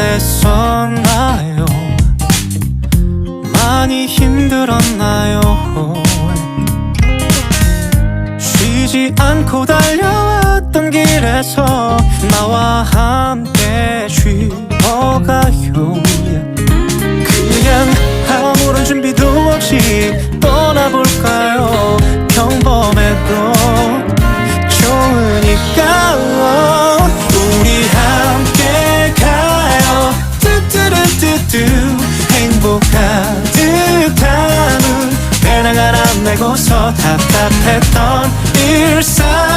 어땠었나요? 많이 힘들었나요? 쉬지 않고 달려왔던 길에서 나와 함께 쉬 뚜뚜루뚜뚜 행복 가득 담은 배낭 하나 메고서 답답했던 일상